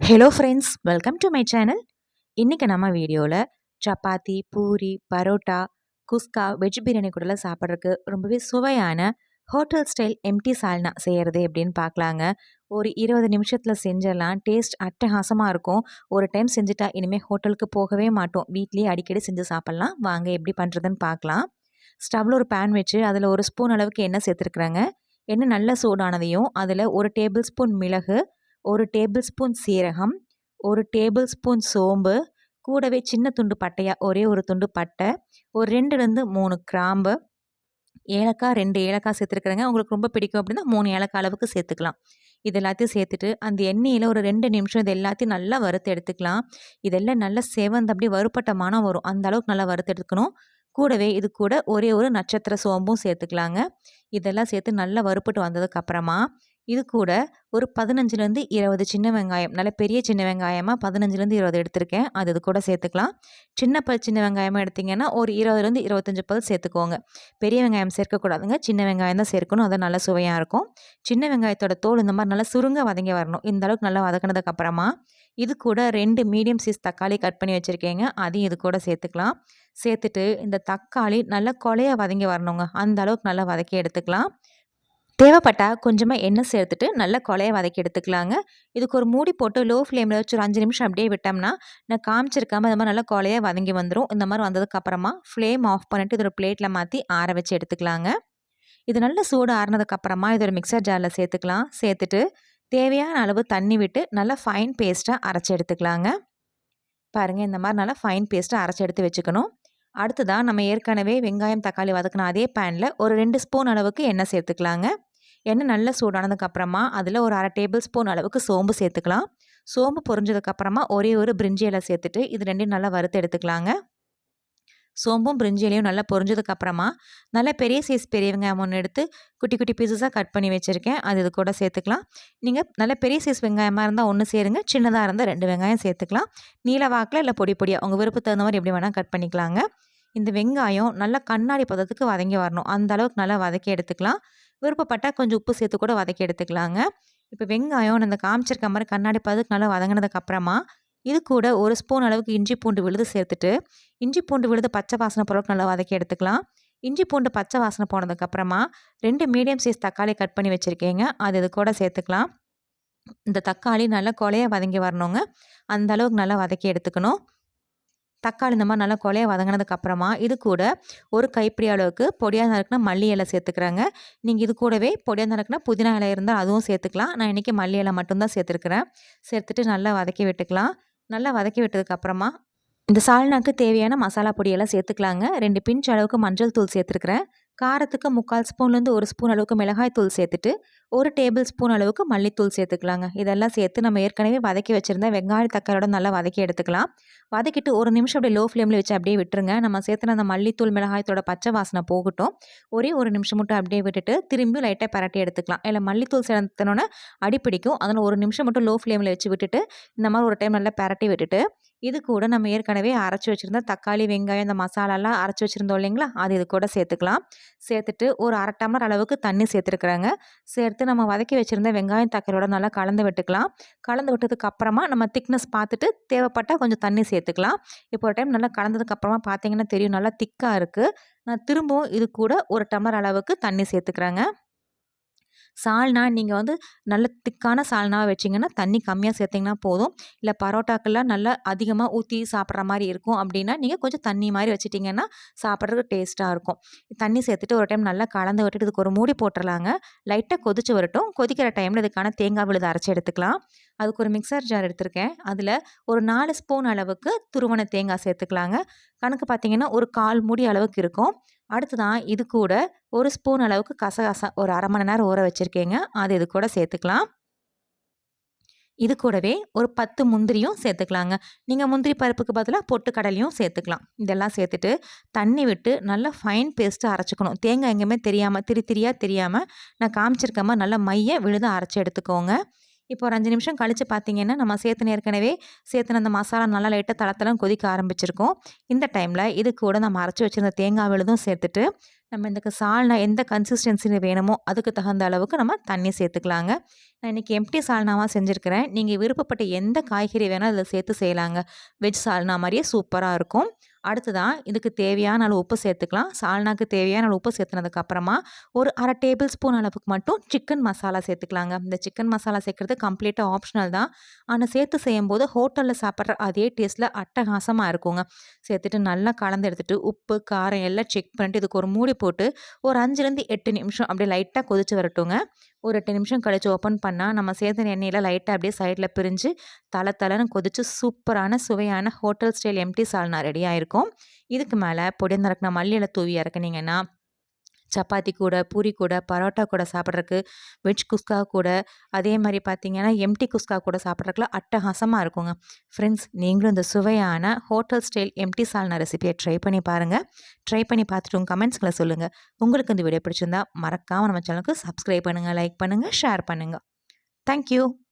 Hello friends welcome to my channel இன்றைக்கி நம்ம வீடியோவில் சப்பாத்தி பூரி பரோட்டா குஸ்கா வெஜ் பிரியாணி கூட சாப்பிட்றதுக்கு ரொம்பவே சுவையான ஹோட்டல் ஸ்டைல் எம்டி சால்னா செய்கிறது எப்படின்னு பார்க்கலாங்க ஒரு இருபது நிமிஷத்தில் செஞ்சிடலாம். டேஸ்ட் அட்டகாசமாக இருக்கும். ஒரு டைம் செஞ்சுட்டா இனிமேல் ஹோட்டலுக்கு போகவே மாட்டோம். வீட்லேயே அடிக்கடி செஞ்சு சாப்பிட்லாம். வாங்க எப்படி பண்ணுறதுன்னு பார்க்கலாம் ஸ்டவ்வில் ஒரு பேன் வச்சு அதில் ஒரு ஸ்பூன் அளவுக்கு எண்ணெய் சேர்த்துருக்குறாங்க. எண்ணெய் நல்ல சூடானதையும் அதில் ஒரு டேபிள் ஸ்பூன் மிளகு ஒரு டேபிள் ஸ்பூன் சீரகம் ஒரு டேபிள் ஸ்பூன் சோம்பு கூடவே சின்ன துண்டு பட்டையாக ஒரே ஒரு துண்டு பட்டை ஒரு ரெண்டுலேருந்து மூணு கிராம்பு ஏலக்காய் ரெண்டு ஏலக்காய் சேர்த்துருக்குறேங்க. உங்களுக்கு ரொம்ப பிடிக்கும் அப்படின்னா மூணு ஏலக்காய் அளவுக்கு சேர்த்துக்கலாம். இது எல்லாத்தையும் சேர்த்துட்டு அந்த எண்ணெயில் ஒரு ரெண்டு நிமிஷம் இது எல்லாத்தையும் நல்லா வறுத்து எடுத்துக்கலாம். இதெல்லாம் நல்லா செவந்து அப்படியே வறுப்பட்ட மனம் வரும். அந்த அளவுக்கு நல்லா வறுத்து எடுத்துக்கணும். கூடவே இது கூட ஒரே ஒரு நட்சத்திர சோம்பும் சேர்த்துக்கலாங்க. இதெல்லாம் சேர்த்து நல்லா வறுப்பட்டு வந்ததுக்கப்புறமா இது கூட ஒரு பதினஞ்சுலேருந்து இருபது சின்ன வெங்காயம். நல்ல பெரிய சின்ன வெங்காயமாக பதினஞ்சுலேருந்து இருபது எடுத்திருக்கேன். அது இது கூட சேர்த்துக்கலாம். சின்ன பல் சின்ன வெங்காயமாக எடுத்திங்கன்னா ஒரு இருபதுலேருந்து இருபத்தஞ்சி பல் சேர்த்துக்கோங்க. பெரிய வெங்காயம் சேர்க்கக்கூடாதுங்க. சின்ன வெங்காயம் தான் சேர்க்கணும். அது நல்லா சுவையாக இருக்கும். சின்ன வெங்காயத்தோட தோல் இந்த மாதிரி நல்லா சுருங்க வதங்கி வரணும். இந்த அளவுக்கு நல்லா வதக்கினதுக்கப்புறமா இது கூட ரெண்டு மீடியம் சைஸ் தக்காளி கட் பண்ணி வச்சுருக்கேங்க. அதையும் இது கூட சேர்த்துக்கலாம். சேர்த்துட்டு இந்த தக்காளி நல்லா கொலையாக வதங்கி வரணுங்க. அந்த அளவுக்கு நல்லா வதக்கி எடுத்துக்கலாம். தேவைப்பட்டால் கொஞ்சமாக எண்ணெய் சேர்த்துட்டு நல்லா கொலையை வதக்கி எடுத்துக்கலாங்க. இதுக்கு ஒரு மூடி போட்டு லோ ஃப்ளேமில் வச்சு ஒரு அஞ்சு நிமிஷம் அப்படியே விட்டோம்னா நான் காமிச்சிருக்காம இந்த மாதிரி நல்லா கொலையாக வதங்கி வந்துடும் இந்த மாதிரி வந்ததுக்கப்புறமா ஃப்ளேம் ஆஃப் பண்ணிவிட்டு இது ஒரு பிளேட்டில் மாற்றி ஆற வச்சு எடுத்துக்கலாங்க. இது நல்லா சூடு ஆறினதுக்கப்புறமா இது ஒரு மிக்சர் ஜாரில் சேர்த்துக்கலாம். சேர்த்துட்டு தேவையான அளவு தண்ணி விட்டு நல்லா ஃபைன் பேஸ்ட்டாக அரைச்சி எடுத்துக்கலாங்க. பாருங்கள் இந்த மாதிரி நல்லா ஃபைன் பேஸ்ட்டாக அரைச்சி எடுத்து வச்சுக்கணும். அடுத்ததாக நம்ம ஏற்கனவே வெங்காயம் தக்காளி வதக்கின அதே பேனில் ஒரு ரெண்டு ஸ்பூன் அளவுக்கு எண்ணெய் சேர்த்துக்கலாங்க. எண்ணெய் நல்லா சூடானதுக்கப்புறமா அதில் ஒரு அரை டேபிள் ஸ்பூன் அளவுக்கு சோம்பு சேர்த்துக்கலாம். சோம்பு பொரிஞ்சதுக்கப்புறமா ஒரே ஒரு பிரிஞ்சி இலை சேர்த்துட்டு இது ரெண்டையும் நல்லா வறுத்து எடுத்துக்கலாங்க. சோம்பும் பிரிஞ்சி இலையும் நல்லா பொரிஞ்சதுக்கப்புறமா நல்லா பெரிய சைஸ் பெரிய வெங்காயம் ஒன்று எடுத்து குட்டி குட்டி பீசஸாக கட் பண்ணி வச்சுருக்கேன். அது இது கூட சேர்த்துக்கலாம். நீங்கள் நல்ல பெரிய சைஸ் வெங்காயமாக இருந்தால் ஒன்று சேருங்க சின்னதாக இருந்தால் ரெண்டு வெங்காயம் சேர்த்துக்கலாம். நீல வாக்கில் இல்லை பொடி பொடியாக உங்கள் விருப்பம் தகுந்த மாதிரி எப்படி வேணால் கட் பண்ணிக்கலாங்க. இந்த வெங்காயம் நல்லா கண்ணாடி பதத்துக்கு வதங்கி வரணும். அந்த அளவுக்கு நல்லா வதக்கி எடுத்துக்கலாம். விருப்பப்பட்டால் கொஞ்சம் உப்பு சேர்த்து கூட வதக்கி எடுத்துக்கலாங்க. இப்போ வெங்காயம் அந்த காமிச்சிருக்க மாதிரி கண்ணாடி பதத்துக்கு நல்லா வதங்கினதுக்கு அப்புறமா இது கூட ஒரு ஸ்பூன் அளவுக்கு இஞ்சி பூண்டு விழுது சேர்த்துட்டு இஞ்சி பூண்டு விழுது பச்சை வாசனை பொருட்கள் நல்லா வதக்கி எடுத்துக்கலாம். இஞ்சி பூண்டு பச்சை வாசனை போனதுக்கப்புறமா ரெண்டு மீடியம் சைஸ் தக்காளி கட் பண்ணி வச்சுருக்கேங்க. அது இது கூட சேர்த்துக்கலாம். இந்த தக்காளி நல்லா கொலையாக வதங்கி வரணுங்க. அந்த அளவுக்கு நல்லா வதக்கி எடுத்துக்கணும். தக்காளி இந்த மாதிரி நல்லா கொலையை வதங்கினதுக்கப்புறமா இது கூட ஒரு கைப்பிடி அளவுக்கு பொடியாக நறுக்குனா மல்லி இலை சேர்த்துக்கிறாங்க. நீங்கள் இது கூடவே பொடியாக நறுக்குனா புதினா இலை இருந்தால் அதுவும் சேர்த்துக்கலாம். நான் இன்றைக்கி மல்லி இலை மட்டும்தான் சேர்த்துருக்குறேன். சேர்த்துட்டு நல்லா வதக்கி விட்டுக்கலாம். நல்லா வதக்கி விட்டதுக்கப்புறமா இந்த சால்னாக்கு தேவையான மசாலா பொடியெல்லாம் சேர்த்துக்கலாங்க. ரெண்டு பிஞ்ச் அளவுக்கு மஞ்சள் தூள் சேர்த்துருக்குறேன். காரத்துக்கு முக்கால் ஸ்பூன்லேருந்து ஒரு ஸ்பூன் அளவுக்கு மிளகாய் தூள் சேர்த்துட்டு ஒரு டேபிள் ஸ்பூன் அளவுக்கு மல்லித்தூள் சேர்த்துக்கலாங்க. இதெல்லாம் சேர்த்து நம்ம ஏற்கனவே வதக்கி வச்சுருந்த வெங்காய தக்காளியோட நல்லா வதக்கி எடுத்துக்கலாம். வதக்கிட்டு ஒரு நிமிஷம் அப்படியே லோ ஃப்ளேமில் வச்சு அப்படியே விட்டுருங்க. நம்ம சேர்த்துன அந்த மல்லித்தூள் மிளகாயத்தோட பச்சை வாசனை போகட்டும். ஒரே ஒரு நிமிஷம் மட்டும் அப்படியே விட்டுட்டு திரும்பி லைட்டாக பரட்டி எடுத்துக்கலாம். இல்லை மல்லித்தூள் சேர்த்தனோன்னே அடிப்பிடிக்கும் அதனால் ஒரு நிமிஷம் மட்டும் லோ ஃப்ளேமில் வச்சு விட்டுட்டு இந்த மாதிரி ஒரு டைம் நல்லா பரட்டி விட்டுட்டு இது கூட நம்ம ஏற்கனவே அரைச்சி வச்சுருந்த தக்காளி வெங்காயம் இந்த மசாலாலாம் அரைச்சி வச்சுருந்தோம் இல்லைங்களா? அது இது கூட சேர்த்துக்கலாம். சேர்த்துட்டு ஒரு அரை டம்ளர் அளவுக்கு தண்ணி சேர்த்துருக்குறாங்க. சேர்த்து நம்ம வதக்கி வச்சுருந்த வெங்காயம் தக்காளியோட நல்லா கலந்து விட்டுக்கலாம். கலந்து விட்டதுக்கு அப்புறமா நம்ம திக்னஸ் பார்த்துட்டு தேவைப்பட்டால் கொஞ்சம் தண்ணி சேர்த்துக்கலாம். இப்போ ஒரு டைம் நல்லா கலந்ததுக்கு அப்புறமா பார்த்தீங்கன்னா தெரியும் நல்லா திக்காக இருக்குது நான் திரும்பவும் இது கூட ஒரு டம்ளர் அளவுக்கு தண்ணி சேர்த்துக்கிறேங்க. சால்னா நீங்கள் வந்து நல்ல திக்கான சால்னாவை வச்சிங்கன்னா தண்ணி கம்மியாக சேர்த்திங்கன்னா போதும். இல்லை பரோட்டாக்கெல்லாம் நல்லா அதிகமாக ஊற்றி சாப்பிட்ற மாதிரி இருக்கும் அப்படின்னா நீங்கள் கொஞ்சம் தண்ணி மாதிரி வச்சிட்டிங்கன்னா சாப்பிட்றதுக்கு டேஸ்ட்டாக இருக்கும். தண்ணி சேர்த்துட்டு ஒரு டைம் நல்லா கலந்து விட்டுட்டு இதுக்கு ஒரு மூடி போட்டுடலாங்க. லைட்டாக கொதிச்சு வரட்டும். கொதிக்கிற டைமில் இதுக்கான தேங்காய் விழுது அரைச்சி எடுத்துக்கலாம். அதுக்கு ஒரு மிக்சர் ஜார் எடுத்திருக்கேன். அதில் ஒரு நாலு ஸ்பூன் அளவுக்கு துருவன தேங்காய் சேர்த்துக்கலாங்க. கணக்கு பார்த்திங்கன்னா ஒரு கால் மூடி அளவுக்கு இருக்கும். அடுத்ததான் இது கூட ஒரு ஸ்பூன் அளவுக்கு கசகசா ஒரு அரை மணி நேரம் ஊற வச்சுருக்கேங்க. அது இது கூட சேர்த்துக்கலாம். இது கூடவே ஒரு பத்து முந்திரியும் சேர்த்துக்கலாங்க. நீங்கள் முந்திரி பருப்புக்கு பதிலாக பொட்டுக்கடலையும் சேர்த்துக்கலாம். இதெல்லாம் சேர்த்துட்டு தண்ணி விட்டு நல்லா ஃபைன் பேஸ்ட்டு அரைச்சிக்கணும். தேங்காய் எங்கேயுமே தெரியாமல் திரி திரியாக தெரியாமல் நான் காமிச்சிருக்கமா நல்லா மைய விழுத அரைச்சி எடுத்துக்கோங்க. இப்போ ஒரு அஞ்சு நிமிஷம் கழித்து பார்த்தீங்கன்னா நம்ம சேர்த்துன ஏற்கனவே சேர்த்துன அந்த மசாலா நல்லா லைட்டாக தளத்தெல்லாம் கொதிக்க ஆரம்பிச்சிருக்கோம். இந்த டைமில் இது கூட நம்ம அரைச்சி வச்சுருந்த தேங்காய் விழுதும் சேர்த்துட்டு நம்ம இந்த சால்னா எந்த கன்சிஸ்டன்சியில் வேணுமோ அதுக்கு தகுந்த அளவுக்கு நம்ம தண்ணி சேர்த்துக்கலாங்க. நான் இன்றைக்கி எம்டி சால்னாவாக செஞ்சுருக்கிறேன். நீங்கள் விருப்பப்பட்ட எந்த காய்கறி வேணால் அதில் சேர்த்து செய்யலாங்க. வெஜ் சால்னா மாதிரியே சூப்பராக இருக்கும். அடுத்ததான் இதுக்கு தேவையான அளவு உப்பு சேர்த்துக்கலாம். சால்னாக்கு தேவையான அளவு உப்பு சேர்த்துனதுக்கப்புறமா ஒரு அரை டேபிள் ஸ்பூன் அளவுக்கு மட்டும் சிக்கன் மசாலா சேர்த்துக்கலாங்க. இந்த சிக்கன் மசாலா சேர்க்குறது கம்ப்ளீட்டாக ஆப்ஷனல் தான். ஆனால் சேர்த்து செய்யும்போது ஹோட்டலில் சாப்பிட்ற அதே டேஸ்ட்டில் அட்டகாசமாக இருக்குங்க. சேர்த்துட்டு நல்லா கலந்து எடுத்துகிட்டு உப்பு காரம் எல்லாம் செக் பண்ணிட்டு இதுக்கு ஒரு மூடி போட்டு ஒரு அஞ்சுலேருந்து எட்டு நிமிஷம் அப்படியே லைட்டாக கொதிச்சு வரட்டுங்க. ஒரு எட்டு நிமிஷம் கழித்து ஓப்பன் பண்ணால் நம்ம சேர்ந்த எண்ணெயில் லைட்டாக அப்படியே சைடில் பிரிஞ்சு தலை தலைன்னு கொதித்து சூப்பரான சுவையான ஹோட்டல் ஸ்டைல் எம்டி சால்னா ரெடியாக இருக்கும். இதுக்கு மேலே பொடி மல்லியில் தூவி இறக்குனீங்கன்னா சப்பாத்தி கூட பூரி கூட பரோட்டா கூட சாப்பிட்றதுக்கு வெஜ் குஸ்கா கூட அதே மாதிரி பார்த்திங்கன்னா எம்டி குஸ்கா கூட சாப்பிட்றதுக்குலாம் அட்டகாசமாக இருக்குங்க. ஃப்ரெண்ட்ஸ் நீங்களும் இந்த சுவையான ஹோட்டல் ஸ்டைல் எம்டி சால்னா ரெசிபியை ட்ரை பண்ணி பாருங்கள் ட்ரை பண்ணி பார்த்துட்டு உங்கள் கமெண்ட்ஸ்களை சொல்லுங்கள் உங்களுக்கு இந்த வீடியோ பிடிச்சிருந்தா மறக்காமல் நம்ம சேனலுக்கு சப்ஸ்கிரைப் பண்ணுங்கள் லைக் பண்ணுங்கள் ஷேர் பண்ணுங்கள் தேங்க்யூ